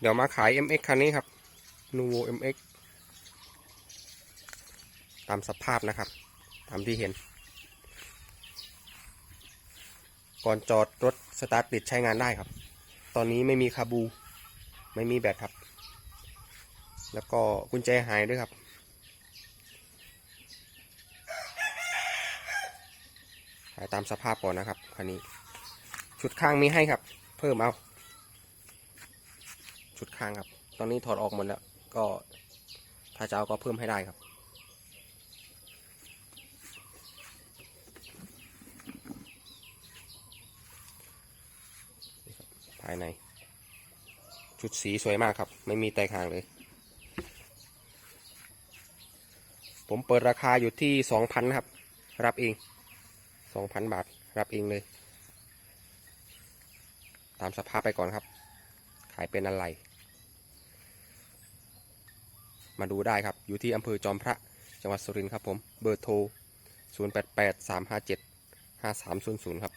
เดี๋ยวมาขาย MX คันนี้ครับ Nuvo MX ตามสภาพนะครับ ตามที่เห็น ก่อนจอดรถสตาร์ทติดใช้งานได้ครับ ตอนนี้ไม่มีคาบู ไม่มีแบตครับ แล้วก็กุญแจหายด้วยครับ ขายตามสภาพก่อนนะครับคันนี้ ชุดข้างมีให้ครับ เพิ่มเอา ชุดข้างครับ ตอนนี้ถอดออกหมดแล้ว ก็ถ้าจะเอาก็เพิ่มให้ได้ครับ ภายใน ชุดสีสวยมากครับ ไม่มีแตกห่างเลย ผมเปิดราคาอยู่ที่สองพันครับ รับเองสองพันบาท รับเองเลย ตามสภาพไปก่อนครับ ขายเป็นอะไร มาดูได้ครับ อยู่ที่อำเภอจอมพระ จังหวัดสุรินทร์ครับผม เบอร์โทร 0 8 8 3 5 7 5 3 0 0 ครับ